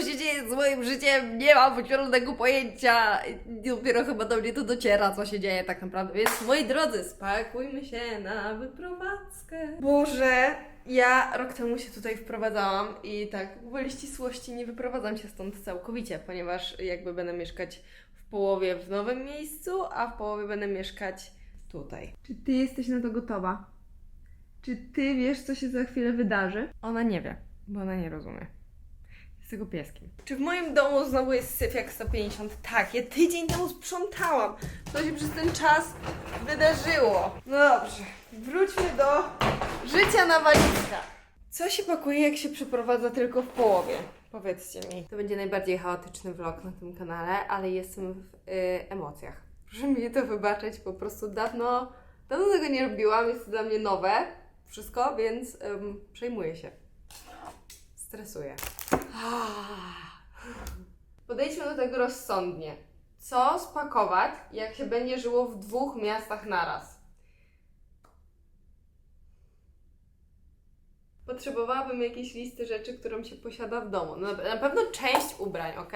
co się dzieje z moim życiem, nie mam zielonego pojęcia. I Dopiero chyba do mnie to dociera, co się dzieje tak naprawdę. Więc moi drodzy, spakujmy się na wyprowadzkę. Boże, ja rok temu się tutaj wprowadzałam i tak, gwoli ścisłości nie wyprowadzam się stąd całkowicie, ponieważ jakby będę mieszkać w połowie w nowym miejscu, a w połowie będę mieszkać tutaj. Czy ty jesteś na to gotowa? Czy ty wiesz, co się za chwilę wydarzy? Ona nie wie, bo ona nie rozumie. Jest tego pieskiem. Czy w moim domu znowu jest syf jak 150? Tak, ja tydzień temu sprzątałam. Co się przez ten czas wydarzyło? No dobrze, wróćmy do życia na walizkach. Co się pakuje, jak się przeprowadza tylko w połowie? Powiedzcie mi. To będzie najbardziej chaotyczny vlog na tym kanale, ale jestem w y, emocjach. Proszę mi to wybaczyć, po prostu dawno, dawno tego nie robiłam, jest to dla mnie nowe wszystko, więc ym, przejmuję się. Stresuję. Podejdźmy do tego rozsądnie. Co spakować, jak się będzie żyło w dwóch miastach naraz? Potrzebowałabym jakiejś listy rzeczy, którą się posiada w domu. No, na pewno część ubrań, ok?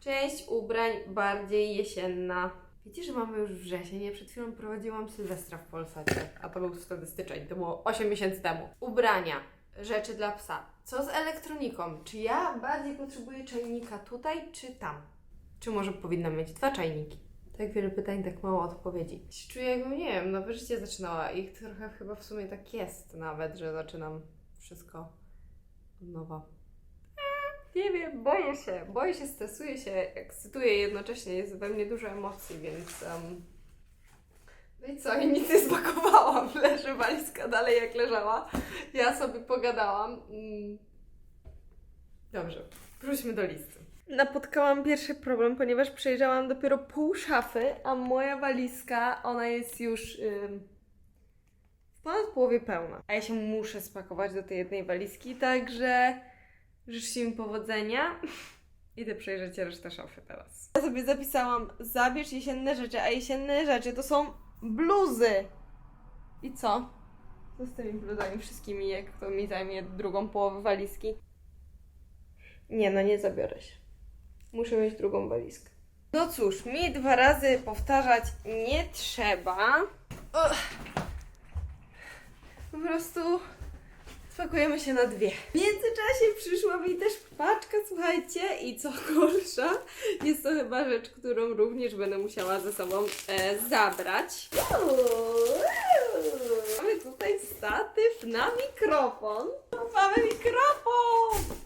Część ubrań bardziej jesienna. Wiecie, że mamy już wrzesień? Ja przed chwilą prowadziłam Sylwestra w Polsacie, a to był wtedy styczeń, to było 8 miesięcy temu. Ubrania, rzeczy dla psa. Co z elektroniką? Czy ja bardziej potrzebuję czajnika tutaj, czy tam? Czy może powinnam mieć dwa czajniki? Tak wiele pytań, tak mało odpowiedzi. Czuję jakbym, nie wiem, nowe życie zaczynała i trochę chyba w sumie tak jest nawet, że zaczynam wszystko od nowa. Nie wiem, boję się, boję się, stresuję się, ekscytuję jednocześnie, jest we mnie dużo emocji, więc... em, No i co, i nic nie spakowałam, leży walizka dalej jak leżała. Ja sobie pogadałam. Dobrze, wróćmy do listy. Napotkałam pierwszy problem, ponieważ przejrzałam dopiero pół szafy, a moja walizka, ona jest już ym, w ponad połowie pełna. A ja się muszę spakować do tej jednej walizki, także życzcie mi powodzenia. Idę przejrzeć resztę szafy teraz. Ja sobie zapisałam, zabierz jesienne rzeczy, a jesienne rzeczy to są bluzy. I co? Co z tymi bluzami wszystkimi, jak to mi zajmie drugą połowę walizki? Nie, no nie zabiorę się. Muszę mieć drugą walizkę. No cóż, mi dwa razy powtarzać nie trzeba. Ugh. Po prostu spakujemy się na dwie. W międzyczasie przyszła mi też paczka, słuchajcie, i co gorsza, jest to chyba rzecz, którą również będę musiała ze sobą e, zabrać. Mamy tutaj statyw na mikrofon. Mamy mikrofon!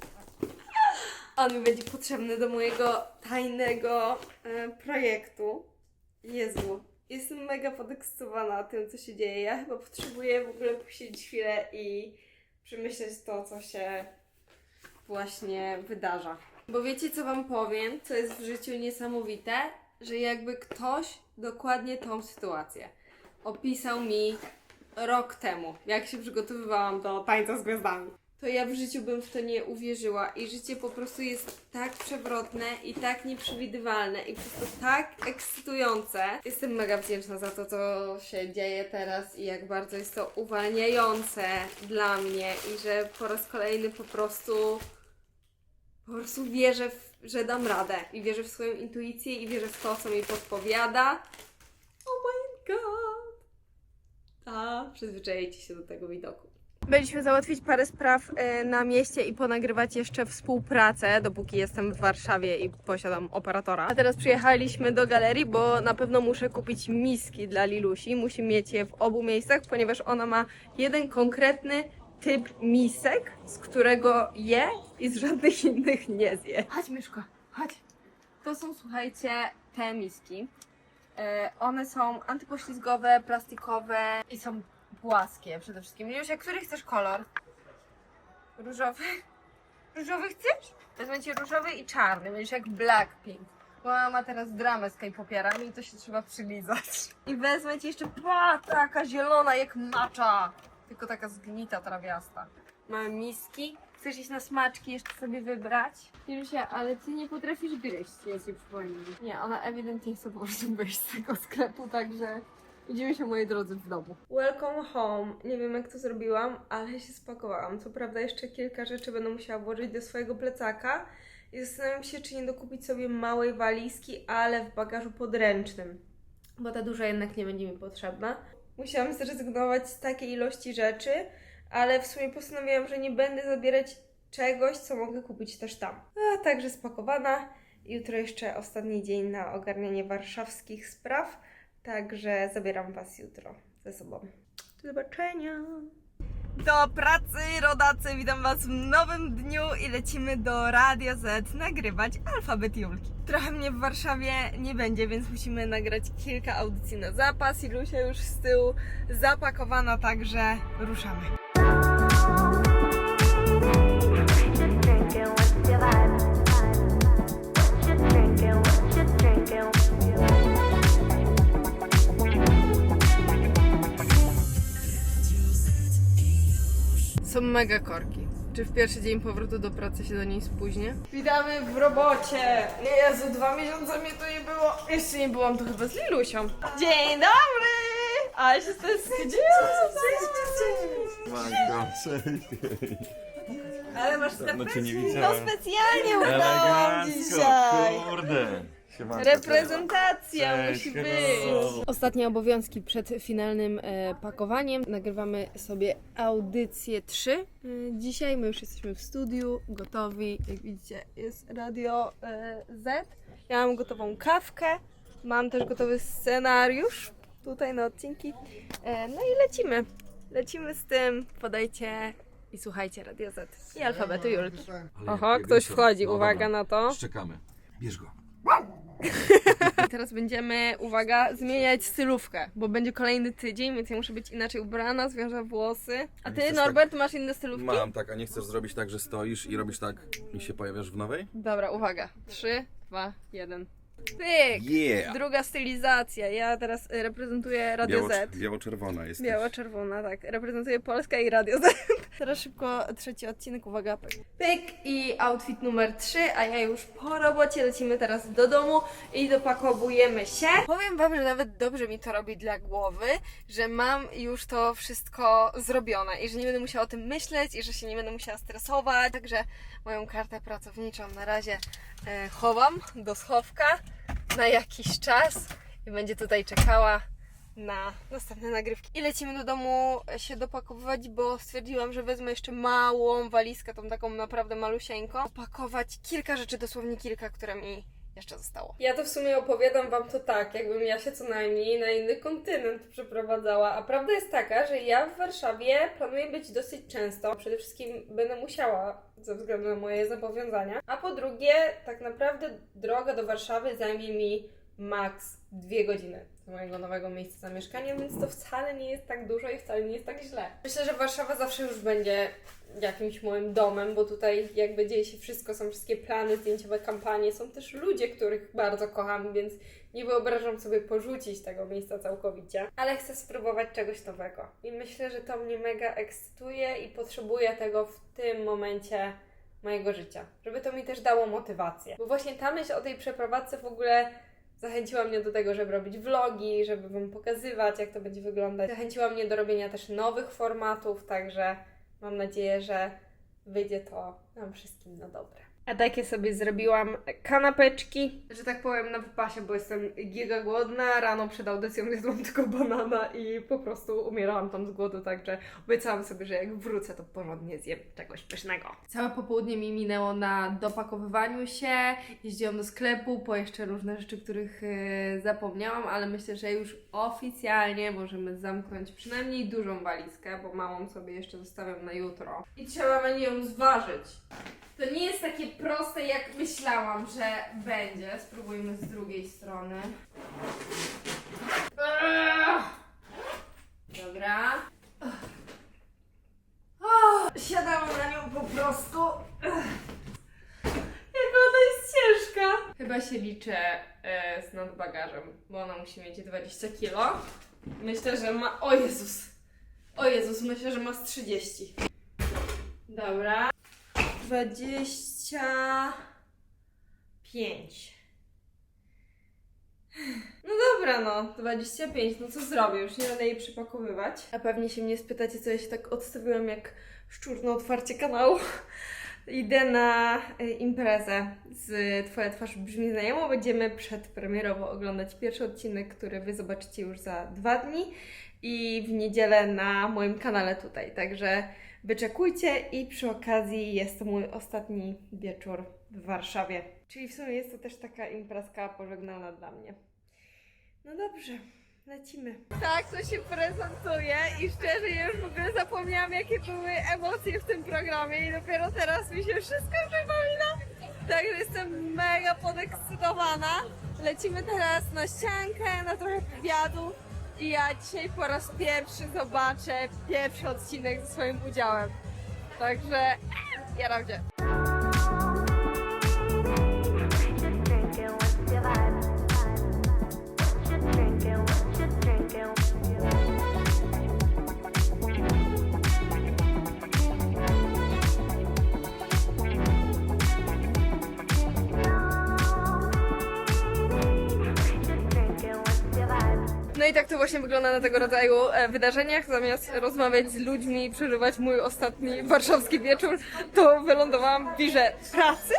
On mi będzie potrzebny do mojego tajnego e, projektu. Jezu, jestem mega podekscytowana tym, co się dzieje. Ja chyba potrzebuję w ogóle posiedzieć chwilę i przemyśleć to, co się właśnie wydarza. Bo wiecie, co Wam powiem, co jest w życiu niesamowite? Że jakby ktoś dokładnie tą sytuację opisał mi rok temu, jak się przygotowywałam do tańca z gwiazdami. To ja w życiu bym w to nie uwierzyła i życie po prostu jest tak przewrotne i tak nieprzewidywalne i przez to tak ekscytujące. Jestem mega wdzięczna za to, co się dzieje teraz i jak bardzo jest to uwalniające dla mnie i że po raz kolejny po prostu po prostu wierzę, w, że dam radę i wierzę w swoją intuicję i wierzę w to, co mi podpowiada. Oh my god! A, przyzwyczajcie się do tego widoku. Byliśmy załatwić parę spraw e, na mieście i ponagrywać jeszcze współpracę, dopóki jestem w Warszawie i posiadam operatora. A teraz przyjechaliśmy do galerii, bo na pewno muszę kupić miski dla Lilusi. Musi mieć je w obu miejscach, ponieważ ona ma jeden konkretny typ misek, z którego je i z żadnych innych nie zje. Chodź, Myszko, chodź. To są, słuchajcie, te miski. E, one są antypoślizgowe, plastikowe i są płaskie przede wszystkim. Lilusia, który chcesz kolor? Różowy? Różowy chcesz? Wezmę ci różowy i czarny, będziesz jak Blackpink. Bo mama ma teraz dramę z K-popierami i to się trzeba przylizać. I wezmę ci jeszcze, pa, taka zielona jak macza. Tylko taka zgnita, trawiasta. Mamy miski. Chcesz iść na smaczki jeszcze sobie wybrać? Lilusia, ale ty nie potrafisz gryźć, ja ci przypomnę. Nie, ona ewidentnie chce po prostu wyjść z tego sklepu, także widzimy się moi drodzy w domu. Welcome home. Nie wiem jak to zrobiłam, ale się spakowałam. Co prawda jeszcze kilka rzeczy będę musiała włożyć do swojego plecaka i zastanawiam się, czy nie dokupić sobie małej walizki, ale w bagażu podręcznym, bo ta duża jednak nie będzie mi potrzebna. Musiałam zrezygnować z takiej ilości rzeczy, ale w sumie postanowiłam, że nie będę zabierać czegoś, co mogę kupić też tam. A także spakowana. Jutro jeszcze ostatni dzień na ogarnianie warszawskich spraw, także zabieram Was jutro ze sobą. Do zobaczenia! Do pracy, rodacy! Witam Was w nowym dniu i lecimy do Radio Z nagrywać alfabet Julki. Trochę mnie w Warszawie nie będzie, więc musimy nagrać kilka audycji na zapas. Ilusia już z tyłu zapakowana, także ruszamy. Są mega korki. Czy w pierwszy dzień powrotu do pracy się do niej spóźnię? Witamy w robocie! Jezu, dwa miesiące mnie tu nie było. Jeszcze nie byłam tu chyba z Lilusią. Dzień dobry! Ale się stęskniłam. Magdo, cześć. Ale masz cię nie No widziałem. specjalnie ubrałam dzisiaj. kurde. Siemanko, Reprezentacja Cześć, musi hello. być. Ostatnie obowiązki przed finalnym e, pakowaniem. Nagrywamy sobie audycję 3. E, dzisiaj my już jesteśmy w studiu, gotowi. Jak widzicie, jest radio e, Z. Ja mam gotową kawkę. Mam też gotowy scenariusz tutaj na odcinki. E, no i lecimy. Lecimy z tym. Podajcie i słuchajcie Radio Z i alfabetu Julki. Ale Oho, ktoś wiecie- wchodzi. no Uwaga dobra, na to. Szczekamy. Bierz go. Teraz będziemy, uwaga, zmieniać stylówkę, bo będzie kolejny tydzień, więc ja muszę być inaczej ubrana, zwiążę włosy. A ty, chcesz Norbert, masz inne stylówki? Mam tak, a nie chcesz zrobić tak, że stoisz i robisz tak i się pojawiasz w nowej? Dobra, uwaga. Trzy, dwa, jeden. Pyk! Yeah! Druga stylizacja. Ja teraz y, reprezentuję Radio Biało, Z. biało-czerwona jest. Biało-czerwona, tak. Reprezentuję Polskę i Radio Z. Teraz szybko trzeci odcinek, uwaga, pyk. I outfit numer 3, a ja już po robocie lecimy teraz do domu i dopakowujemy się. Powiem wam, że nawet dobrze mi to robi dla głowy, że mam już to wszystko zrobione i że nie będę musiała o tym myśleć i że się nie będę musiała stresować. Także moją kartę pracowniczą na razie e, chowam do schowka na jakiś czas i będzie tutaj czekała na następne nagrywki. I lecimy do domu się dopakowywać, bo stwierdziłam, że wezmę jeszcze małą walizkę, tą taką naprawdę malusieńką. Opakować kilka rzeczy, dosłownie kilka, które mi jeszcze zostało. Ja to w sumie opowiadam Wam to tak, jakbym ja się co najmniej na inny kontynent przeprowadzała. A prawda jest taka, że ja w Warszawie planuję być dosyć często. Przede wszystkim będę musiała ze względu na moje zobowiązania. A po drugie, tak naprawdę droga do Warszawy zajmie mi maks dwie godziny do mojego nowego miejsca zamieszkania, więc to wcale nie jest tak dużo i wcale nie jest tak źle. Myślę, że Warszawa zawsze już będzie jakimś moim domem, bo tutaj jakby dzieje się wszystko, są wszystkie plany, zdjęciowe kampanie, są też ludzie, których bardzo kocham, więc nie wyobrażam sobie porzucić tego miejsca całkowicie, ale chcę spróbować czegoś nowego. I myślę, że to mnie mega ekscytuje i potrzebuję tego w tym momencie mojego życia, żeby to mi też dało motywację. Bo właśnie ta myśl o tej przeprowadzce w ogóle zachęciła mnie do tego, żeby robić vlogi, żeby Wam pokazywać, jak to będzie wyglądać. Zachęciła mnie do robienia też nowych formatów, także mam nadzieję, że wyjdzie to nam wszystkim na dobre. A takie sobie zrobiłam kanapeczki, że tak powiem na wypasie, bo jestem giga głodna. Rano przed audycją zjadłam tylko banana i po prostu umierałam tam z głodu, także obiecałam sobie, że jak wrócę, to porządnie zjem czegoś pysznego. Całe popołudnie mi minęło na dopakowywaniu się, jeździłam do sklepu po jeszcze różne rzeczy, których e, zapomniałam, ale myślę, że już oficjalnie możemy zamknąć przynajmniej dużą walizkę, bo małą sobie jeszcze zostawiam na jutro. I trzeba będzie ją zważyć. To nie jest takie proste, jak myślałam, że będzie. Spróbujmy z drugiej strony. Dobra. Siadałam na nią po prostu. Jak ona jest ciężka. Chyba się liczę e, z nadbagażem, bo ona musi mieć 20 kilo. Myślę, że ma... O Jezus! O Jezus, myślę, że ma z 30. Dobra. 25. No dobra, no, 25, no co zrobię? Już nie będę jej przypakowywać. A pewnie się mnie spytacie, co ja się tak odstawiłam jak szczur na otwarcie kanału. Idę na y, imprezę z Twoja twarz brzmi znajomo. Będziemy przedpremierowo oglądać pierwszy odcinek, który Wy zobaczycie już za dwa dni i w niedzielę na moim kanale tutaj. Także wyczekujcie i przy okazji jest to mój ostatni wieczór w Warszawie. Czyli w sumie jest to też taka imprezka pożegnalna dla mnie. No dobrze, lecimy. Tak to się prezentuje i szczerze ja już w ogóle zapomniałam jakie były emocje w tym programie i dopiero teraz mi się wszystko przypomina. Także jestem mega podekscytowana. Lecimy teraz na ściankę, na trochę wywiadu i ja dzisiaj po raz pierwszy zobaczę pierwszy odcinek ze swoim udziałem. Także jaram się. No i tak to właśnie wygląda na tego rodzaju e, wydarzeniach. Zamiast rozmawiać z ludźmi i przeżywać mój ostatni warszawski wieczór, to wylądowałam w wirze pracy.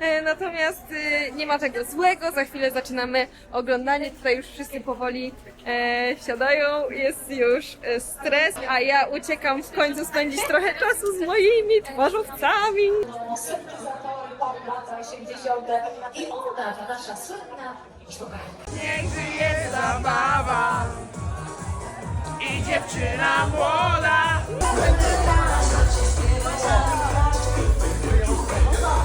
E, Natomiast e, nie ma tego złego. Za chwilę zaczynamy oglądanie. Tutaj już wszyscy powoli siadają. Jest już stres, a ja uciekam w końcu spędzić trochę czasu z moimi twarzowcami. lata 80. i ona, nasza słynna. Niech żyje zabawa i dziewczyna młoda.